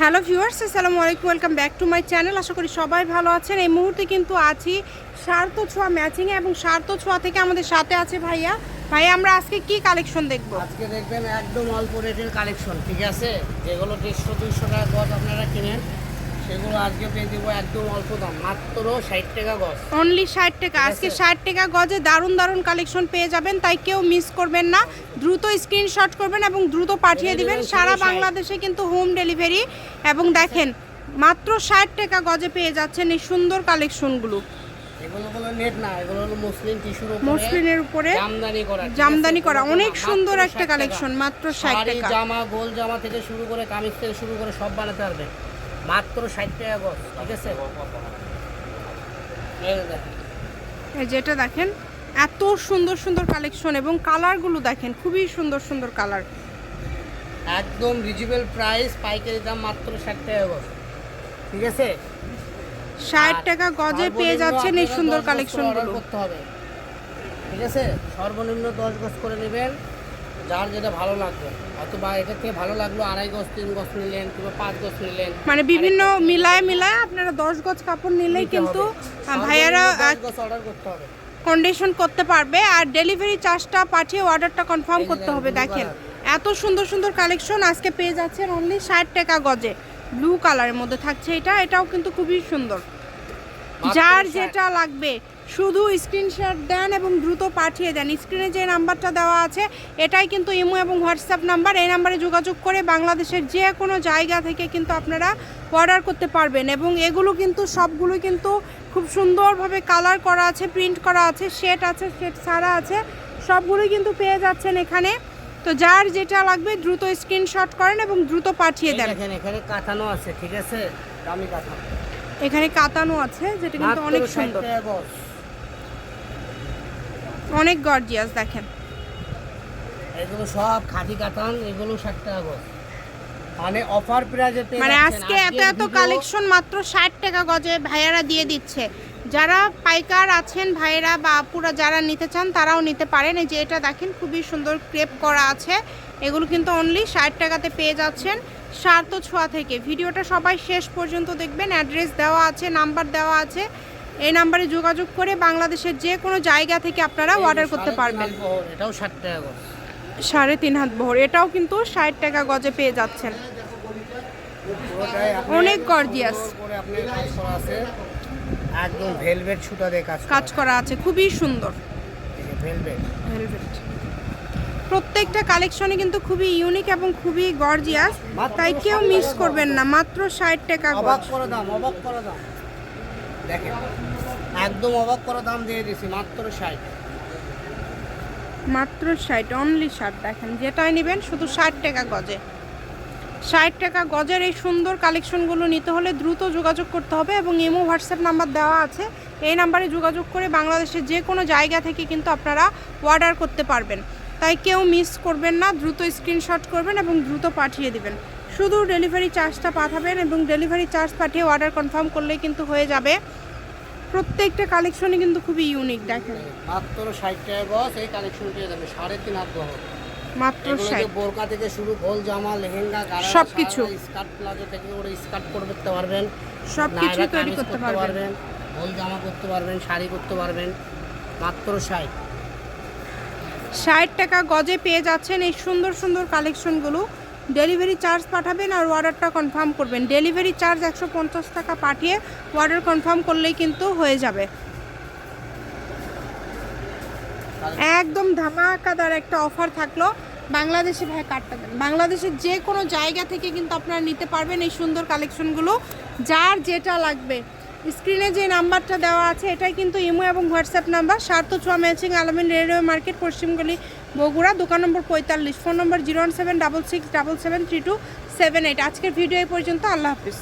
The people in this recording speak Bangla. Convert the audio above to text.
হ্যালো ভিউয়ার্স, আসসালামু আলাইকুম, welcome back to my channel. আশা করি সবাই ভালো আছেন। এই মুহূর্তে কিন্তু আছি সার্থ ছোঁয়া ম্যাচিংয়ে এবং সার্থ ছোঁয়া থেকে আমাদের সাথে আছে ভাইয়া। ভাই আমরা আজকে কি কালেকশন দেখব? আজকে দেখবেন একদম অল্প রেটের কালেকশন, ঠিক আছে? যেগুলো দেড়শো, দুইশো টাকা গজ আপনারা কিনেন আজকে পেয়ে দেবো একদম অল্প দাম মাত্র ষাট টাকা গজ। অনলি ষাট টাকা। আজকে ষাট টাকা গজে দারুণ দারুণ কালেকশন পেয়ে যাবেন তাই কেউ মিস করবেন না। দ্রুত স্ক্রিনশট করবেন এবং দ্রুত পাঠিয়ে দিবেন সারা বাংলাদেশে কিন্তু হোম ডেলিভারি এবং দেখেন মাত্র ষাট টাকা গজে পেয়ে যাচ্ছেন এই সুন্দর কালেকশনগুলো মসলিনের উপরে জামদানি করা অনেক সুন্দর একটা কালেকশন মাত্র ষাট টাকা। জামা গোল জামা থেকে শুরু করে কামিজ থেকে শুরু করে সব বানাতে পারবে মাত্র ষাট টাকা গজ ঠিক আছে? এই যেটা দেখেন। এত সুন্দর সুন্দর কালেকশন এবং কালারগুলো দেখেন খুবই সুন্দর সুন্দর কালার একদম রিজনেবল প্রাইস পাইকারি দাম মাত্র ষাট টাকা গজ ঠিক আছে? ষাট টাকা গজে পেয়ে যাচ্ছেন এই সুন্দর 10 গজ করে কালেকশনগুলো করতে হবে ঠিক আছে? সর্বনিম্ন দশ গজ করে নেবেন। যার যেটা ভালো লাগবে। অথবা এটা থেকে ভালো লাগল আড়াই গজ তিন গজ নিলেন কিংবা পাঁচ গজ নিলেন। মানে বিভিন্ন মিলায় মিলায় আপনারা দশ গজ কাপড় নিলেই কিন্তু ভাইয়ারা গজ অর্ডার করতে হবে। কন্ডিশন করতে পারবে। আর ডেলিভারি চার্জটা পাঠিয়ে অর্ডারটা কনফার্ম করতে হবে দেখেন। এত সুন্দর সুন্দর কালেকশন আজকে পেয়ে যাচ্ছেন অনলি ষাট টাকা গজে। ব্লু কালারের মধ্যে থাকছে এটা এটাও কিন্তু খুবই সুন্দর। যার যেটা লাগবে শুধু স্ক্রিনশট দেন এবং দ্রুত পাঠিয়ে দেন। স্ক্রিনে যে নাম্বারটা দেওয়া আছে এটাই কিন্তু ইমো এবং হোয়াটসঅ্যাপ নাম্বার। এই নাম্বারে যোগাযোগ করে বাংলাদেশের যে কোনো জায়গা থেকে কিন্তু আপনারা অর্ডার করতে পারবেন এবং এগুলো কিন্তু সবগুলো কিন্তু খুব সুন্দরভাবে কালার করা আছে প্রিন্ট করা আছে শেড আছে শেড ছাড়া আছে সবগুলোই কিন্তু পেয়ে যাচ্ছেন এখানে। তো যার যেটা লাগবে দ্রুত স্ক্রিনশট করেন এবং দ্রুত পাঠিয়ে দেন। এখানে কাঁথানো আছে ঠিক আছে? দামি কাঁথা এখানে কাতানো আছে যেটা কিন্তু অনেক সুন্দর। অনেক গর্জিয়াস দেখেন। এগুলো সব খাঁটি কাতান এগুলো ষাট টাকা গজ। মানে অফার প্রাইজে মানে আজকে এত এত কালেকশন মাত্র ষাট টাকা গজে ভাইয়ারা দিয়ে দিচ্ছে। যারা পাইকার আছেন ভাইয়েরা বা আপুরা যারা নিতে চান তারাও নিতে পারেন। এই যে এটা দেখেন খুবই সুন্দর ক্রেপ করা আছে। এগুলো কিন্তু অনলি ষাট টাকাতে পেয়ে যাচ্ছেন সার্থ ছোঁয়া থেকে। ভিডিওটা সবাই শেষ পর্যন্ত দেখবেন। অ্যাড্রেস দেওয়া আছে নাম্বার দেওয়া আছে। এই নাম্বারে যোগাযোগ করে বাংলাদেশের যে কোনো জায়গা থেকে আপনারা অর্ডার করতে পারবেন। এটাও ষাট টাকা গজ। সাড়ে তিন হাত বহর এটাও কিন্তু ষাট টাকা গজে পেয়ে যাচ্ছেন। অনেক গর্জিয়াস একদম ভেলভেট সুতা দিয়ে কাজ কাজ করা। আছে খুবই সুন্দর। ভেলভেট ভেলভেট প্রত্যেকটা কালেকশনে কিন্তু খুবই ইউনিক এবং খুবই গর্জিয়াস তাই কেউ মিস করবেন না মাত্র ষাট টাকা অবাক করা দাম অবাক করা দাম। দেখেন, একদম অবাক করা দাম দিয়ে দিছি মাত্র ষাট। মাত্র ষাট অনলি ষাট দেখেন, যেটাই নেবেন শুধু ষাট টাকা গজে। ষাট টাকা গজের এই সুন্দর কালেকশনগুলো নিতে হলে দ্রুত যোগাযোগ করতে হবে এবং ইমো, হোয়াটসঅ্যাপ নাম্বার দেওয়া আছে। এই নাম্বারে যোগাযোগ করে বাংলাদেশের যে কোনো জায়গা থেকে কিন্তু আপনারা অর্ডার করতে পারবেন। তাই কেউ মিস করবেন না, দ্রুত স্ক্রিনশট করবেন এবং দ্রুত পাঠিয়ে দিবেন। শুধু ডেলিভারি চার্জটা পাঠাবেন এবং ডেলিভারি চার্জ পাঠিয়ে অর্ডার কনফার্ম করলেই কিন্তু হয়ে যাবে। প্রত্যেকটা কালেকশনই কিন্তু খুবই ইউনিক দেখেন। মাত্র ষাট টাকা গজ এই কালেকশন পেয়ে যাবে সাড়ে তিন হাত মাত্র ষাট। বোরকা থেকে শুরু গোল জামা লেহেঙ্গা গাড়া সবকিছু। স্কার্ট প্লাজো থেকে করে স্কার্ট করে করতে পারবেন। সব কিছু তৈরি করতে পারবেন। গোল জামা করতে পারবেন শাড়ি করতে পারবেন। মাত্র ষাট। ষাট টাকা গজে পেয়ে যাচ্ছেন এই সুন্দর সুন্দর কালেকশনগুলো ডেলিভারি চার্জ পাঠাবেন আর অর্ডারটা কনফার্ম করবেন। ডেলিভারি চার্জ একশো পঞ্চাশ টাকা পাঠিয়ে অর্ডার কনফার্ম করলেই কিন্তু হয়ে যাবে। একদম ধামাকাদার একটা অফার থাকল। বাংলাদেশে ভাই কাটটা দেন। বাংলাদেশের যে কোনো জায়গা থেকে কিন্তু আপনারা নিতে পারবেন এই সুন্দর কালেকশনগুলো যার যেটা লাগবে। স্ক্রিনে যে নাম্বারটা দেওয়া আছে, এটাই কিন্তু ইমো এবং হোয়াটসঅ্যাপ নাম্বার। সার্থ ছোয়া ম্যাচিং আলমিন রেলওয়ে মার্কেট, পশ্চিমগলি বগুড়া, দোকান নম্বর পঁয়তাল্লিশ, phone number zero one seven double six double seven three two seven eight. আজকের ভিডিও এই পর্যন্ত, আল্লাহ হাফিজ।